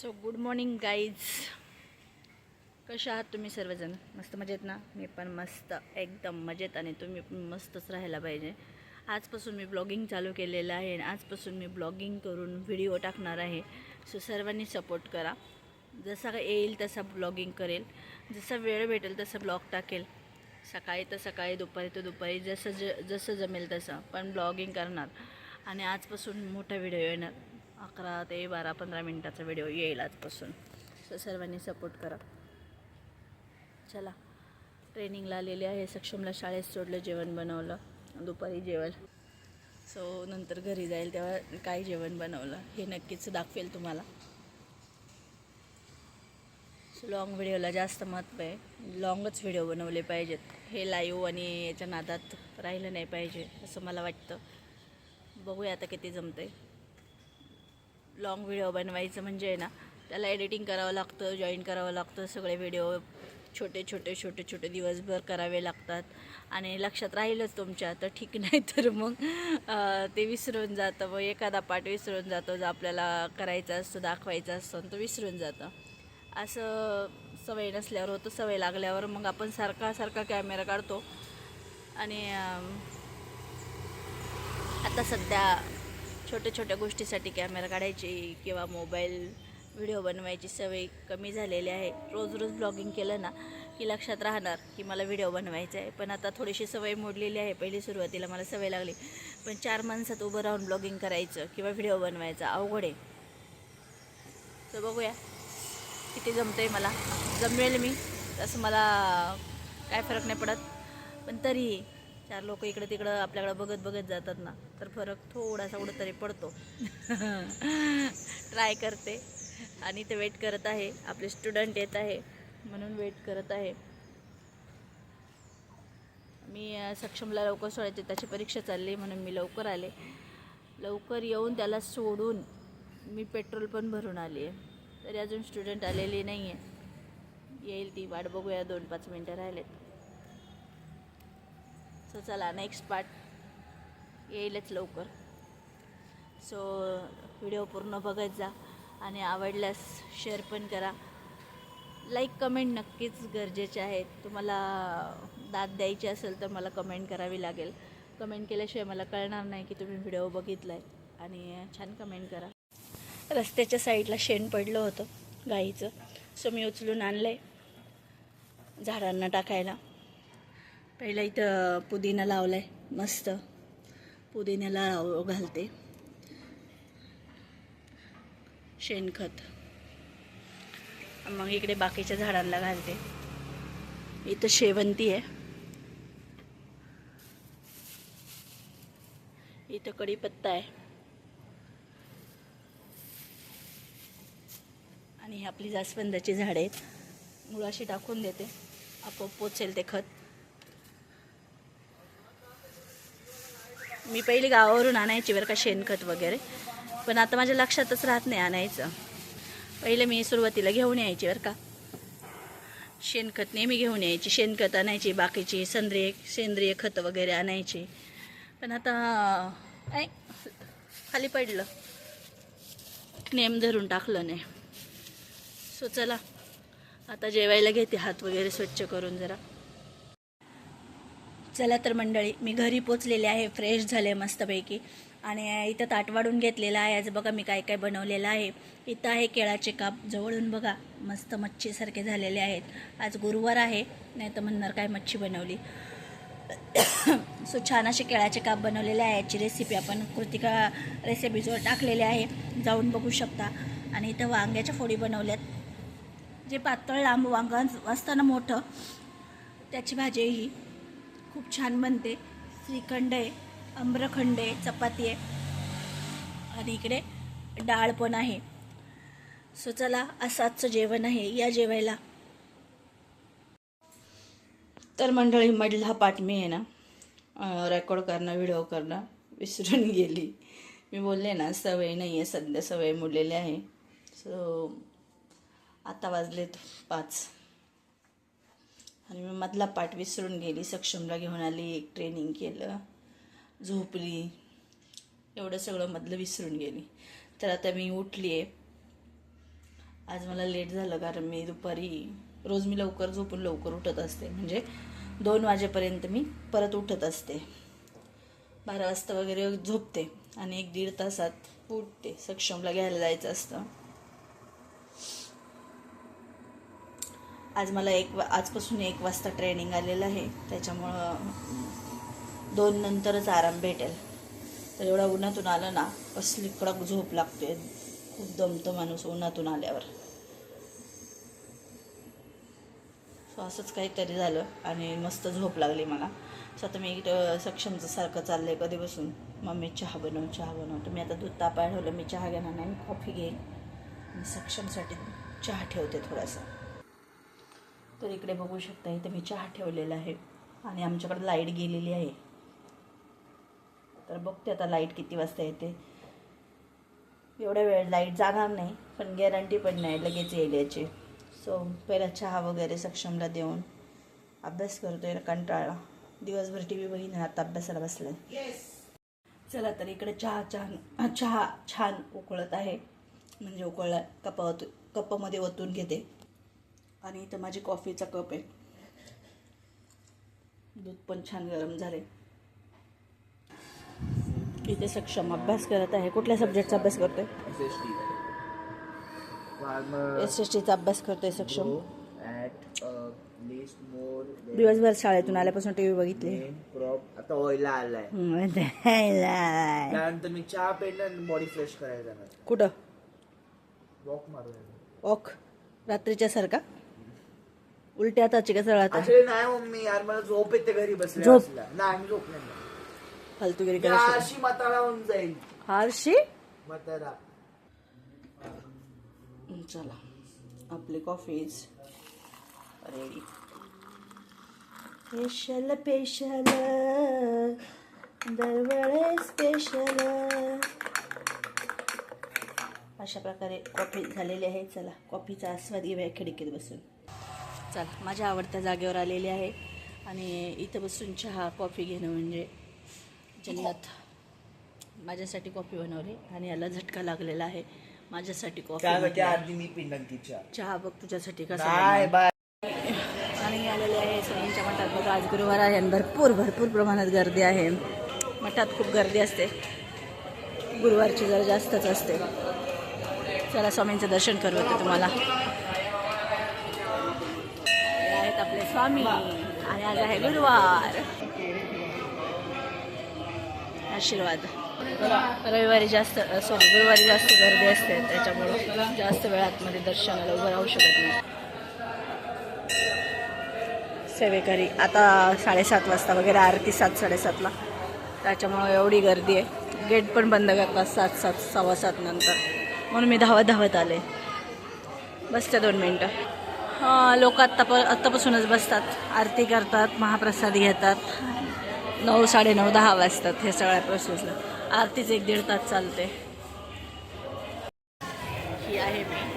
So good morning guys कशा आहात तुम्ही सर्वजण? मस्त मजेत ना? मी पण मस्त एकदम मजेत आणि तुम्ही पण मस्तच राहायला पाहिजे. आजपासून मी ब्लॉगिंग चालू केलेलं आहे आणि आजपासून मी ब्लॉगिंग करून व्हिडिओ टाकणार आहे. सो सर्वांनी सपोर्ट करा. जसा येईल तसा ब्लॉगिंग करेल. जसा वेळ भेटेल तसं ब्लॉग टाकेल. सकाळी तर सकाळी दुपारी तर दुपारी जसं ज जसं जमेल तसं. पण ब्लॉगिंग करणार. आणि आजपासून मोठा व्हिडिओ येणार. अकरा ते बारा पंधरा मिनटाचा व्हिडिओ येईल आजपासून. सो सर्वांनी सपोर्ट करा. चला. ट्रेनिंगला आलेले आहे. सक्षमला शाळेत सोडलं जेवण बनवलं. दुपारी जेवण. सो नंतर घरी जाईल तेव्हा काय जेवण बनवलं हे नक्कीच दाखवेल तुम्हाला. सो लाँग व्हिडिओला जास्त महत्त्व आहे. लाँगच व्हिडिओ बनवले पाहिजेत. हे लाईव्ह आणि याच्या नादात राहिलं नाही पाहिजे असं मला वाटतं. बघूया आता किती जमतं आहे लॉंग व्हिडिओ बनवायचं म्हणजे आहे ना त्याला एडिटिंग करावं लागतं जॉईन करावं लागतं सगळे व्हिडिओ छोटे छोटे छोटे छोटे दिवसभर करावे लागतात. आणि लक्षात राहीलच तुमच्या तर ठीक नाही तर मग ते विसरून जातं. मग एखादा पाठ विसरून जातो जो आपल्याला करायचा असतो दाखवायचा असतो आणि तो विसरून जातं. असं सवय नसल्यावर होतं सवय लागल्यावर मग आपण सारखा सारखा कॅमेरा काढतो. आणि आता सध्या छोट्या छोट्या गोष्टीसाठी कॅमेरा काढायची किंवा मोबाईल व्हिडिओ बनवायची सवय कमी झालेली आहे. रोज रोज ब्लॉगिंग केलं ना की लक्षात राहणार की मला व्हिडिओ बनवायचा आहे. पण आता थोडीशी सवय मोडलेली आहे. पहिली सुरुवातीला मला सवय लागली. पण चार माणसात उभं राहून ब्लॉगिंग करायचं किंवा व्हिडिओ बनवायचा अवघड आहे. तर बघूया. किती जमतं आहे मला. जमेल मी. तसं मला काय फरक नाही पडत. पण तरीही चार लोक इकडं तिकडं आपल्याकडं बघत बघत जातात ना तर फरक थोडासा कुठं तरी पडतो. ट्राय करते. आणि ते वेट करत आहे. आपले स्टुडंट येत आहे. म्हणून वेट करत आहे. मी सक्षमला लवकर सोडायचे त्याची परीक्षा चालली म्हणून मी लवकर आले. लवकर येऊन त्याला सोडून मी पेट्रोल पण भरून आली आहे. तरी अजून स्टुडंट आलेली नाही आहे येईल ती वाट बघूया दोन पाच मिनटं राहिलेत. सो चला नेक्स्ट पार्ट येईलच लवकर. सो व्हिडिओ पूर्ण बघत जा आणि आवडल्यास शेअर पण करा. लाईक कमेंट नक्कीच गरजेचे आहेत. तुम्हाला दाद द्यायची असेल तर मला कमेंट करावी लागेल. कमेंट केल्याशिवाय मला कळणार नाही की तुम्ही व्हिडिओ बघितला आहे आणि छान कमेंट करा. रस्त्याच्या साईडला शेण पडलं होतं गाईचं. सो मी उचलून आणलं आहे झाडांना टाकायला. पहिला इथं पुदिना लावला आहे मस्त. पुदिन्याला लाव घालते. शेणखत. मग इकडे बाकीच्या झाडांना घालते. इथं शेवंती आहे. इथं कढीपत्ता आहे. आणि ही आपली जास्वंदाची झाडे आहेत. मुळाशी टाकून देते. आपोआप पोचेल ते खत. मी पहिली गावावरून आणायची बरं का शेणखत वगैरे. पण आता माझ्या लक्षातच राहत नाही आणायचं. पहिले मी सुरुवातीला घेऊन यायची बरं का. शेणखत नेहमी घेऊन यायची. शेणखत आणायची बाकीची सेंद्रिय सेंद्रिय खतं वगैरे आणायची. पण आता ऐ खाली पडलं. नेम धरून टाकलं नाही. सो चला आता जेवायला घेते हात वगैरे स्वच्छ करून जरा. चला तर मंडळी मी घरी पोचलेले आहे फ्रेश झाले मस्तपैकी. आणि इथं ताट वाढून घेतलेलं आहे. आज बघा मी काय काय बनवलेलं आहे. इथं आहे केळाचे काप. जवळून बघा मस्त मच्छीसारखे झालेले आहेत. आज गुरुवार आहे नाही तर म्हणणार काय मच्छी बनवली. सो छान असे केळाचे काप बनवलेले आहे. याची रेसिपी आपण कृतिका रेसिपीजवर टाकलेली आहे. जाऊन बघू शकता. आणि इथं वांग्याच्या फोडी बनवल्यात. जे पातळ लांब वांग असताना मोठं त्याची भाजी ही. खूप छान बनते. श्रीखंड आहे आम्रखंड आहे चपाती आहे. आणि इकडे डाळ पण आहे. सो चला असं आजचं जेवण आहे. या जेवायला. तर मंडळी मधला पाठ मी आहे ना रेकॉर्ड करणं व्हिडिओ करणं विसरून गेली. मी बोलले ना सवय नाही आहे सध्या सवय मोडलेली आहे. सो आता वाजलेत पाच. आणि मी मधला पाठ विसरून गेली सक्षमला घेऊन आली एक ट्रेनिंग केलं झोपली. एवढं सगळं मधलं विसरून गेली. तर आता मी उठली आहे आज मला लेट झालं कारण मी दुपारी रोज मी लवकर झोपून लवकर उठत असते. म्हणजे दोन वाजेपर्यंत मी परत उठत असते. बारा वाजता वगैरे झोपते आणि एक दीड तासात उठते. सक्षमला घ्यायला जायचं असतं. आज मला एक वा आजपासून एक वाजता ट्रेनिंग आलेलं आहे. त्याच्यामुळं दोन नंतरच आराम भेटेल. तर एवढा उन्हातून आलं ना कसली कडक झोप लागते. खूप दमतो माणूस उन्हातून आल्यावर. सो असंच काहीतरी झालं आणि मस्त झोप लागली मला. सो आता मी इथं सक्षमचं सारखं चाललंय कधी बसून मम्मी चहा बनव चहा बनव. तर मी आता दूध तापाय ठेवलं. मी चहा घेणार नाही कॉफी घेईन. मी सक्षमसाठी चहा ठेवते थोडासा. तर इकडे बघू शकता इथे मी चहा ठेवलेला आहे आणि आमच्याकडे लाइट गेलेली आहे. तर बघते आता लाइट किती वाजता येते. एवढ्या वेळ लाइट जाणार नाही पण गॅरंटी पण नाही लगेच येईल याची सो पहिला चहा वगैरे सक्षमला देऊन अभ्यास करतोय कंटाळा. दिवसभर टी व्ही बघीन आता अभ्यासाला बसलाय. चला तर इकडे चहा छान चहा छान उकळत आहे. म्हणजे उकळला कपावत कपामध्ये ओतून घेते. आणि इथं माझी कॉफीचा कप आहे. दूध पण छान गरम झाले इथे सक्षम अभ्यास करत आहे. कुठल्या सब्जेक्टचा अभ्यास करतोय? एस एस टीचा अभ्यास करतोय सक्षम. दिवसभर शाळेतून आल्यापासून टीव्ही बघितली. आता आलाय. त्यानंतर मी चहा पेन आणि बॉडी फ्रेश करायला कुठं? वॉक रात्रीच्या सारखा? उलट्या हाताची का सरळ हाताची अरे नाही मम्मी यार मला झोप येते घरी बसल्या झोप. नाही मी झोपले नाही फालतूगिरी करायची. अशी म्हातारा होऊन जाईल फारशी म्हातारा. चला. आपली coffee is ready special special दरवेळे special अशा प्रकारे कॉफी झालेली आहे. चला कॉफीचा आस्वाद घेऊया खिडकीत बसून. चला माझ्या आवडत्या जागेवर आलेली आहे. आणि इथं बसून चहा कॉफी घेणं म्हणजे जन्नत माझ्यासाठी कॉफी बनवली आणि याला झटका लागलेला आहे. माझ्यासाठी कॉफी. आधी मी चहा. बघ तुझ्यासाठी कसा. बाय. आणि आलेले आहे स्वामींच्या मठात. बघा आज गुरुवार आहे आणि भरपूर भरपूर प्रमाणात गर्दी आहे. मठात खूप गर्दी असते. गुरुवारची जरा जास्तच असते. चला स्वामींचं दर्शन करू आता तुम्हाला. आपले स्वामी. आणि आज आहे गुरुवार. आशीर्वाद. रविवारी जास्त सॉरी गुरुवारी जास्त गर्दी असते त्याच्यामुळं जास्त वेळातमध्ये दर्शनाला उभं राहू शकत नाही. सेवेकरी आता साडेसात वाजता वगैरे आरती सात साडेसातला. त्याच्यामुळं एवढी गर्दी आहे. गेट पण बंद करतात सात सात सव्वा सात नंतर. म्हणून मी धावत धावत आले. बसते दोन मिनटं. लोक आत्ता प आत्तापासूनच बसतात. आरती करतात महाप्रसाद घेतात. नऊ साडेनऊ दहा वाजतात हे सगळ्या प्रोसेसला आरतीच एक दीड तास चालते ही आहे मी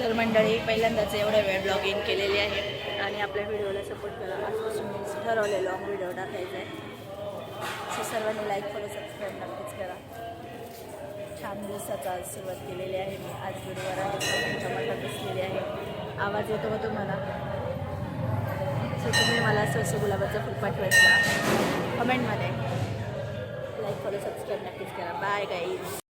तर मंडळी पहिल्यांदाच एवढा वेळ ब्लॉगिंग केलेली आहे. आपल्या व्हिडिओला सपोर्ट करा. आजपासून मी ठरवले व्हिडिओ टाकायचा आहे. सो सर्वांनी लाईक फॉलो सबस्क्राईब नक्कीच करा. छान दिवसाचा आज सुरुवात केलेली आहे मी. आज गुरुवार आहे मठात बसलेली आहे. आवाज येतो का तुम्हाला? सो तुम्ही मला असं असं गुलाबाचं फुल पाठवायचा. कमेंटमध्ये लाईक फॉलो सबस्क्राईब नक्कीच करा. Bye guys